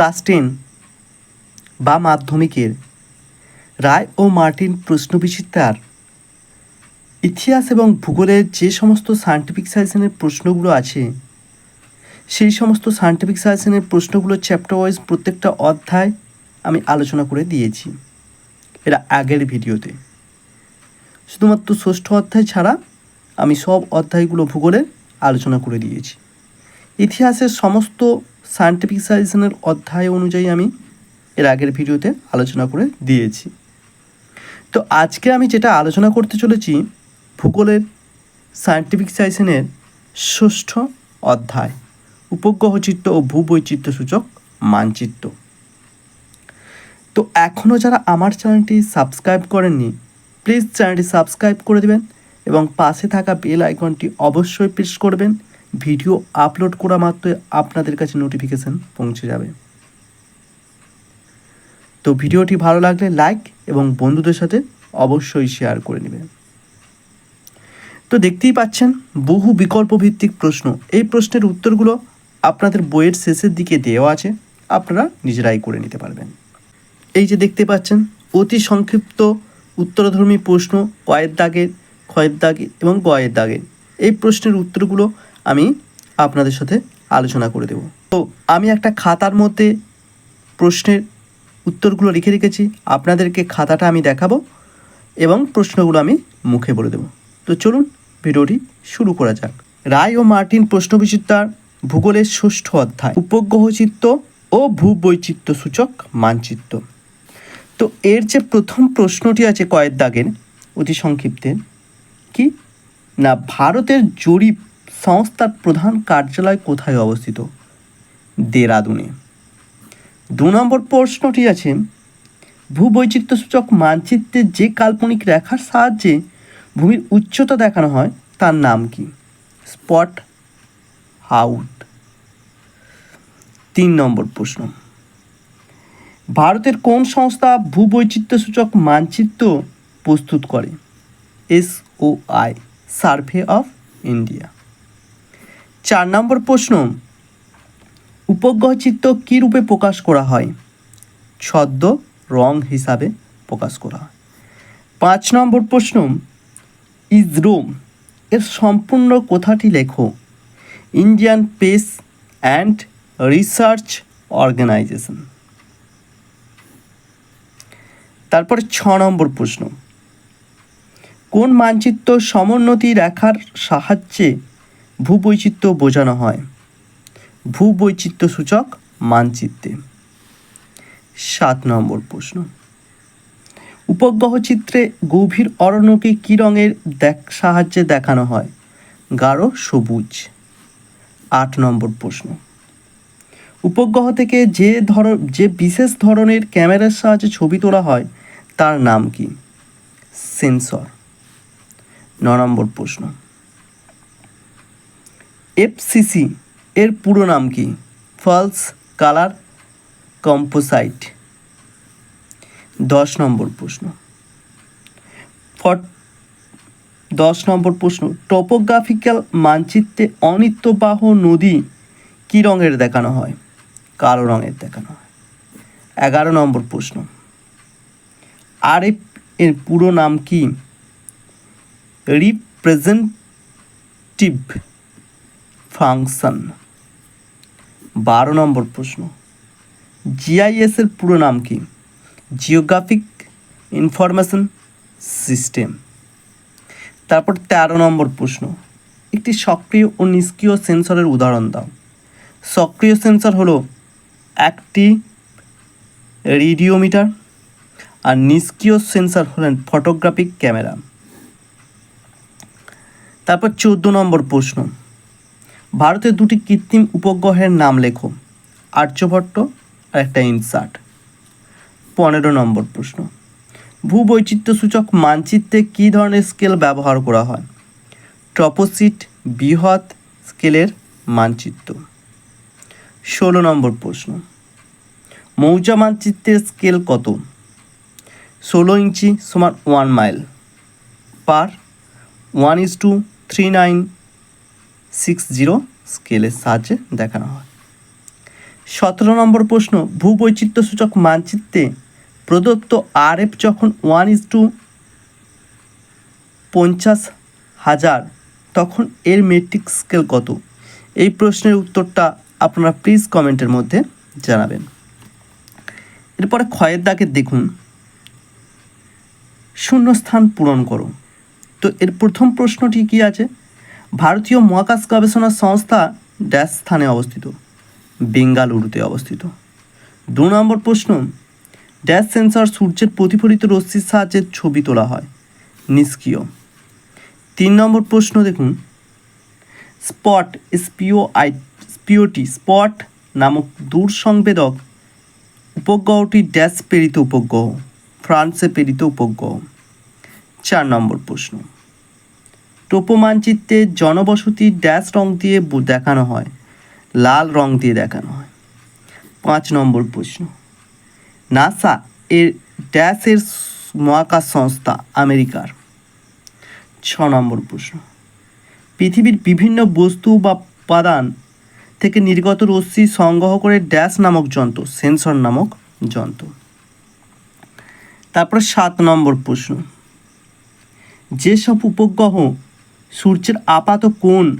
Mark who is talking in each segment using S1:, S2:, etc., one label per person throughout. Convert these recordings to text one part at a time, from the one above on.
S1: Class ten বা মাধ্যমিকের রায় ও Martin প্রশ্নবিচিত্রার ইতিহাস এবং ভূগোলের যে সমস্ত সায়েন্টিফিক সাজেশনের প্রশ্নগুলো আছে, সেই সমস্ত সায়েন্টিফিক সাজেশনের প্রশ্নগুলো চ্যাপ্টার ওয়াইজ প্রত্যেকটা অধ্যায় আমি আলোচনা করে দিয়েছি। এরা আগের ভিডিওতে। শুধুমাত্র ষষ্ঠ অধ্যায় ছাড়া আমি সব অধ্যায়গুলো ভূগোলের আলোচনা করে দিয়েছি। ইতিহাসের সমস্ত সায়েন্টিফিক সাজেশনের অধ্যায় অনুযায়ী আমি এর আগের ভিডিওতে আলোচনা করে দিয়েছি। তো আজকে আমি যেটা আলোচনা করতে চলেছি, ভূগোলের সায়েন্টিফিক সাজেশনের ষষ্ঠ অধ্যায়, উপগ্রহ চিত্র ও ভূবৈচিত্র্য সূচক মানচিত্র। তো এখনও যারা আমার চ্যানেলটি সাবস্ক্রাইব করেননি প্লিজ চ্যানেলটি সাবস্ক্রাইব করে দেবেন এবং পাশে থাকা বেল আইকনটি অবশ্যই প্রেস করবেন ভিডিও আপলোড করা মাত্রই আপনাদের কাছে নোটিফিকেশান পৌঁছে যাবে। তো ভিডিওটি ভালো লাগলে লাইক এবং বন্ধুদের সাথে অবশ্যই শেয়ার করে নেবেন। তো দেখতেই পাচ্ছেন, বহু বিকল্প ভিত্তিক প্রশ্ন। এই প্রশ্নের উত্তরগুলো আপনাদের বইয়ের শেষের দিকে দেওয়া আছে, আপনারা নিজেরাই করে নিতে পারবেন। এই যে দেখতে পাচ্ছেন, অতি সংক্ষিপ্ত উত্তরধর্মী প্রশ্ন, কয়ের দাগের ক্ষয়ের দাগের এবং গয়ের দাগের এই প্রশ্নের উত্তরগুলো আমি আপনাদের সাথে আলোচনা করে দেব। তো আমি একটা খাতার মধ্যে প্রশ্নের উত্তরগুলো লিখে রেখেছি, আপনাদেরকে খাতাটা আমি দেখাবো এবং প্রশ্নগুলো আমি মুখে বলে দেবো। তো চলুন ভিডিওটি শুরু করা যাক। রায় ও মার্টিন প্রশ্নবিচিত্রার ভূগোলের ষষ্ঠ অধ্যায়। উপগ্রহ চিত্র ও ভূবৈচিত্র্য সূচক মানচিত্র। তো এর যে প্রথম প্রশ্নটি আছে কয়েক দাগের, অতি সংক্ষিপ্তে কি? না ভারতের জরিপ সংস্থার প্রধান কার্যালয় কোথায় অবস্থিত? দেরাদুনে। দু নম্বর প্রশ্নটি আছে ভূবৈচিত্র্য সূচক মানচিত্রে যে কাল্পনিক রেখার সাহায্যে ভূমির উচ্চতা দেখানো হয়, তার নাম কি? স্পট আউট তিন নম্বর প্রশ্ন, ভারতের কোন সংস্থা ভূবৈচিত্র্য সূচক মানচিত্র প্রস্তুত করে? S O I, survey of India. চার নম্বর প্রশ্ন উপগ্রহ চিত্র কী রূপে প্রকাশ করা হয়? ছদ্ম, রং হিসাবে প্রকাশ করা হয়। পাঁচ নম্বর প্রশ্ন ইসরো এর সম্পূর্ণ কথাটি লেখো? Indian space and research organisation. তারপরে ছ নম্বর প্রশ্ন, কোন মানচিত্র সমোন্নতি রেখার সাহায্যে ভূবৈচিত্র্য বোঝানো হয়। ভূবৈচিত্র্য সূচক মানচিত্রে। সাত নম্বর প্রশ্ন। উপগ্রহ চিত্রে গভীর অরণ্যকে কী রঙের দেখ, সাহায্যে দেখানো হয়? গাঢ়, সবুজ। আট নম্বর প্রশ্ন। উপগ্রহ থেকে যে ধর, যে বিশেষ ধরনের ক্যামেরার সাহায্যে ছবি তোলা হয়, তার নাম কি? সেন্সর। ন নম্বর প্রশ্ন। এফসিসি এর পুরো নাম কি? ফলস কালার কম্পোসাইট দশ নম্বর প্রশ্ন। ফট দশ নম্বর প্রশ্ন। টপোগ্রাফিক্যাল মানচিত্রে অনিত্যবাহ নদী কী রঙের দেখানো হয়? কালো রঙের দেখানো হয়। এগারো নম্বর প্রশ্ন। আরএফ এর পুরো নাম কি? Representative function. বারো নম্বর প্রশ্ন। জিআইএস এর পুরো নাম কি? Geographic information system. তারপর তেরো নম্বর প্রশ্ন। একটি সক্রিয় ও নিষ্ক্রিয় সেন্সরের উদাহরণ দাও। সক্রিয় সেন্সর হলো একটি রেডিওমিটার আর নিষ্ক্রিয় সেন্সর হলেন ফটোগ্রাফিক ক্যামেরা। তারপর চোদ্দ নম্বর প্রশ্ন। ভারতের দুটি কৃত্রিম উপগ্রহের নাম লেখো। আর্যভট্ট আর একটা ইনসার্ট। পনেরো নম্বর প্রশ্ন। ভূবৈচিত্র্য সূচক মানচিত্রে কী ধরনের স্কেল ব্যবহার করা হয়? টপোসিট বৃহৎ স্কেলের মানচিত্র। ষোলো নম্বর প্রশ্ন। মৌজা মানচিত্রের স্কেল কত? ষোলো ইঞ্চি সমান one mile per one is to three nine six zero স্কেলের সাহায্যে দেখানো হয়। সতেরো নম্বর প্রশ্ন, ভূবৈচিত্র্যসূচক মানচিত্রে প্রদত্ত আরএফ যখন ওয়ান ইজ টু পঞ্চাশ হাজার, তখন এর মেট্রিক স্কেল কত? এই প্রশ্নের উত্তরটা আপনারা প্লিজ কমেন্টের মধ্যে জানাবেন। এরপরে ক্ষয়ের দাগে দেখুন। শূন্যস্থান পূরণ করো। তো এর প্রথম প্রশ্নটি কি আছে? ভারতীয় মহাকাশ গবেষণা সংস্থা ড্যাশ স্থানে অবস্থিত। বেঙ্গালুরুতে অবস্থিত। দু নম্বর প্রশ্ন, ড্যাশ সেন্সর সূর্যের প্রতিফলিত রশ্মির সাহায্যে ছবি তোলা হয়। নিষ্ক্রিয়। তিন নম্বর প্রশ্ন দেখুন, স্পট স্পিও আই স্পিওটি, স্পট নামক দূর সংবেদক উপগ্রহটি ড্যাশ প্রেরিত উপগ্রহ, ফ্রান্সে প্রেরিত উপগ্রহ। চার নম্বর প্রশ্ন টোপো মানচিত্রে জনবসতি ড্যাশ রং দিয়ে দেখানো হয়। লাল রং দিয়ে দেখানো হয়। পাঁচ নম্বর প্রশ্ন। নাসা এর ড্যাশের মহাকাশ সংস্থা আমেরিকার। ছ নম্বর প্রশ্ন। পৃথিবীর বিভিন্ন বস্তু বা উপাদান থেকে নির্গত রশ্মি সংগ্রহ করে ড্যাশ নামক যন্ত্র, সেন্সর নামক যন্ত্র। তারপরে সাত নম্বর প্রশ্ন। যেসব উপগ্রহ সূর্যের আপাত কোণ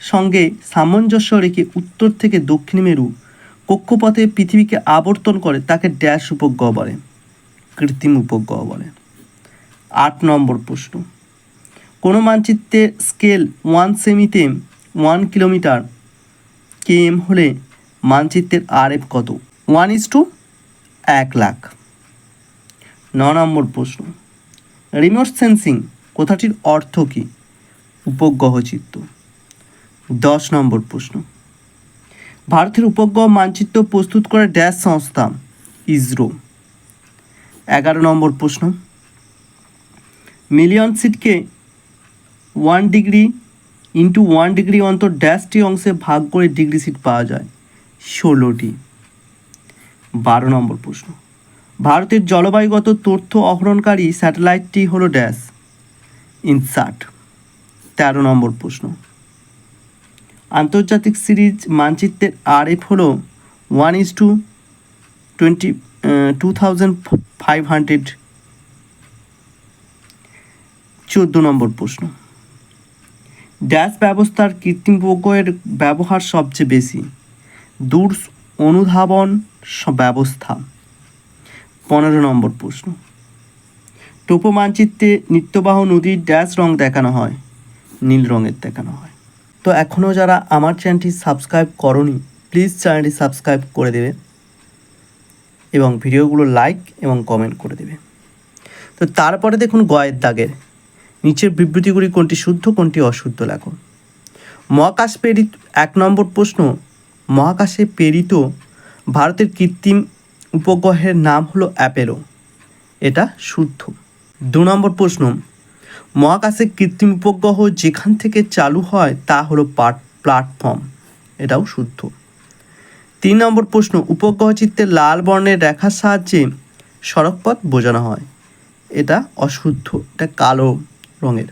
S1: সঙ্গে সামঞ্জস্য রেখে উত্তর থেকে দক্ষিণ মেরু কক্ষপথে পৃথিবীকে আবর্তন করে তাকে ড্যাশ উপগ্রহ বলে, কৃত্রিম উপগ্রহ বলে। আট নম্বর প্রশ্ন। কোনো মানচিত্রে স্কেল ওয়ান সেমিতে ওয়ান কিলোমিটার কে এম হলে মানচিত্রের আরএফ কত? One is to two lakh. ন নম্বর প্রশ্ন। রিমোট সেন্সিং কথাটির অর্থ কী? উপগ্রহ চিত্র দশ নম্বর প্রশ্ন। ভারতের উপগ্রহ মানচিত্র প্রস্তুত করে ড্যাশ সংস্থা ইসরো। এগারো নম্বর প্রশ্ন। Million সিটকে one degree into one degree অন্তর ড্যাশটি অংশে ভাগ করে ডিগ্রি সিট পাওয়া যায়। ষোলোটি। বারো নম্বর প্রশ্ন। ভারতের জলবায়ুগত তথ্য অহরণকারী স্যাটেলাইটটি হলো ড্যাশ। ইনসাট তেরো নম্বর প্রশ্ন। আন্তর্জাতিক সিরিজ মানচিত্রের আর এফ হলো one is to twenty two thousand five hundred চোদ্দ নম্বর প্রশ্ন। ড্যাশ ব্যবস্থার কৃত্রিম উপগ্রহের ব্যবহার সবচেয়ে বেশি। দূর অনুধাবন ব্যবস্থা। পনেরো নম্বর প্রশ্ন। টোপো মানচিত্রে নিত্যবাহ নদীর ড্যাশ রং দেখানো হয়। নীল রঙের দেখানো হয়। তো এখনও যারা আমার চ্যানেলটি সাবস্ক্রাইব করনি প্লিজ চ্যানেলটি সাবস্ক্রাইব করে দেবে এবং ভিডিওগুলো লাইক এবং কমেন্ট করে দেবে। তো তারপরে দেখুন গয়ের দাগের। নিচের বিবৃতিগুলি কোনটি শুদ্ধ, কোনটি অশুদ্ধ লেখো মহাকাশ প্রেরিত, এক নম্বর প্রশ্ন, মহাকাশে প্রেরিত ভারতের কৃত্রিম উপগ্রহের নাম হলো অ্যাপেলো। এটা শুদ্ধ। দু নম্বর প্রশ্ন মহাকাশে কৃত্রিম উপগ্রহ যেখান থেকে চালু হয়, তা হলো পাট প্ল্যাটফর্ম এটাও শুদ্ধ। তিন নম্বর প্রশ্ন উপগ্রহ চিত্রে লাল বর্ণের রেখার সাহায্যে সড়কপথ বোঝানো হয়। এটা অশুদ্ধ, এটা কালো রঙের।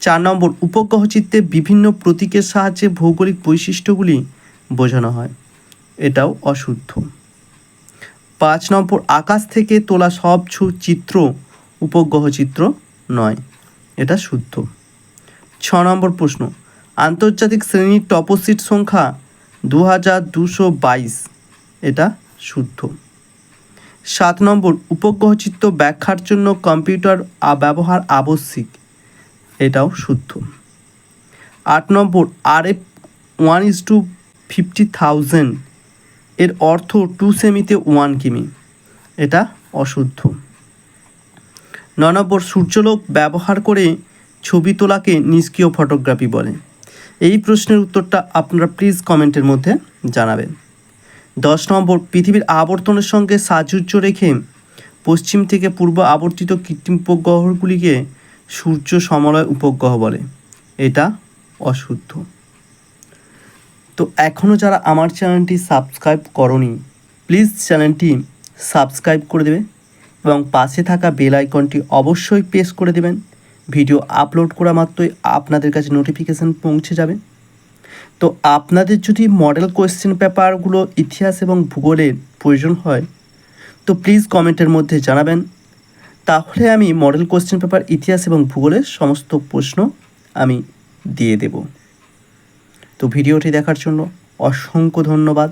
S1: চার নম্বর উপগ্রহ চিত্রে বিভিন্ন প্রতীকের সাহায্যে ভৌগোলিক বৈশিষ্ট্যগুলি বোঝানো হয়। এটাও অশুদ্ধ। পাঁচ নম্বর, আকাশ থেকে তোলা সব চিত্র উপগ্রহ চিত্র নয়। এটা শুদ্ধ। ছ নম্বর প্রশ্ন। আন্তর্জাতিক শ্রেণির টপোসিট সংখ্যা দু হাজার দুশো বাইশ। এটা শুদ্ধ। সাত নম্বর উপগ্রহ চিত্র ব্যাখ্যার জন্য কম্পিউটার ব্যবহার আবশ্যিক। এটাও শুদ্ধ। আট নম্বর R F one is to fifty thousand. এর অর্থ টু সেমিতে ওয়ান কিমি। এটা অশুদ্ধ। ন নম্বর সূর্যলোক ব্যবহার করে ছবি তোলাকে নিষ্ক্রিয় ফটোগ্রাফি বলে। এই প্রশ্নের উত্তরটা আপনারা প্লিজ কমেন্টের মধ্যে জানাবেন। দশ নম্বর, পৃথিবীর আবর্তনের সঙ্গে সাজুজ্য রেখে পশ্চিম থেকে পূর্ব আবর্তিত কৃত্রিম উপগ্রহগুলিকে সূর্য সমলয় উপগ্রহ বলে। এটা অশুদ্ধ। তো এখনও যারা আমার চ্যানেলটি সাবস্ক্রাইব করনি প্লিজ চ্যানেলটি সাবস্ক্রাইব করে দেবে। এবং পাশে থাকা বেল আইকনটি অবশ্যই প্রেস করে দেবেন। ভিডিও আপলোড করা মাত্রই আপনাদের কাছে নোটিফিকেশান পৌঁছে যাবে। তো আপনাদের যদি মডেল কোয়েশ্চেন পেপারগুলো ইতিহাস এবং ভূগোলের প্রয়োজন হয়, তো প্লিজ কমেন্টের মধ্যে জানাবেন। তাহলে আমি মডেল কোয়েশ্চেন পেপার ইতিহাস এবং ভূগোলের সমস্ত প্রশ্ন আমি দিয়ে দেব। তো ভিডিওটি দেখার জন্য অসংখ্য ধন্যবাদ।